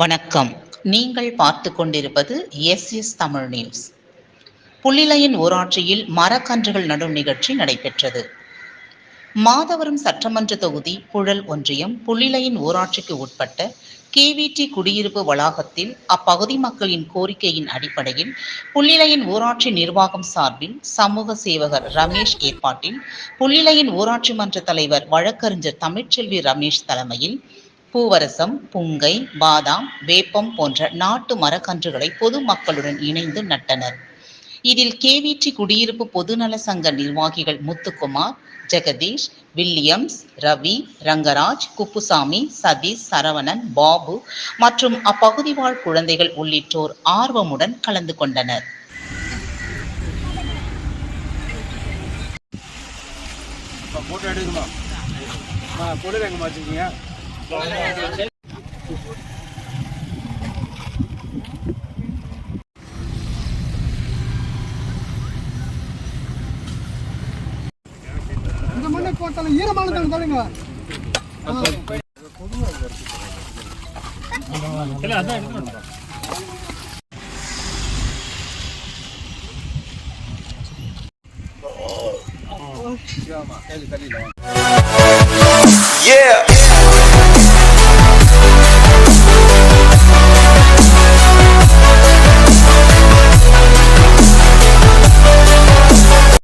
வணக்கம். நீங்கள் பார்த்து கொண்டிருப்பது எஸ் எஸ் தமிழ் நியூஸ். புள்ளிலையின் ஊராட்சியில் மரக்கன்றுகள் நடும் நிகழ்ச்சி நடைபெற்றது. மாதவரம் சட்டமன்ற தொகுதி புழல் ஒன்றியம் புள்ளிலையின் ஊராட்சிக்கு உட்பட்ட கேவிடி குடியிருப்பு வளாகத்தில் அப்பகுதி மக்களின் கோரிக்கையின் அடிப்படையில் புள்ளிலையின் ஊராட்சி நிர்வாகம் சார்பில் சமூக சேவகர் ரமேஷ் ஏற்பாட்டில் புள்ளிலையின் ஊராட்சி மன்ற தலைவர் வழக்கறிஞர் தமிழ்ச்செல்வி ரமேஷ் தலைமையில் பூவரசம் புங்கை பாதாம் வேப்பம் போன்ற நாட்டு மரக்கன்றுகளை பொதுமக்களுடன் இணைந்து நட்டனர். இதில் கேவிடி குடியிருப்பு பொதுநல சங்க நிர்வாகிகள் முத்துக்குமார் ஜெகதீஷ் வில்லியம்ஸ் ரவி ரங்கராஜ் குப்புசாமி சதீஷ் சரவணன் பாபு மற்றும் அப்பகுதி வாழ் குழந்தைகள் உள்ளிட்டோர் ஆர்வமுடன் கலந்து கொண்டனர். போட்டோ எடுக்கணும். ஃபோட்டோ இந்த மண்ணை போட்டாலும் ஈரமானது தடுங்க தள்ளிடலாம் Yeah.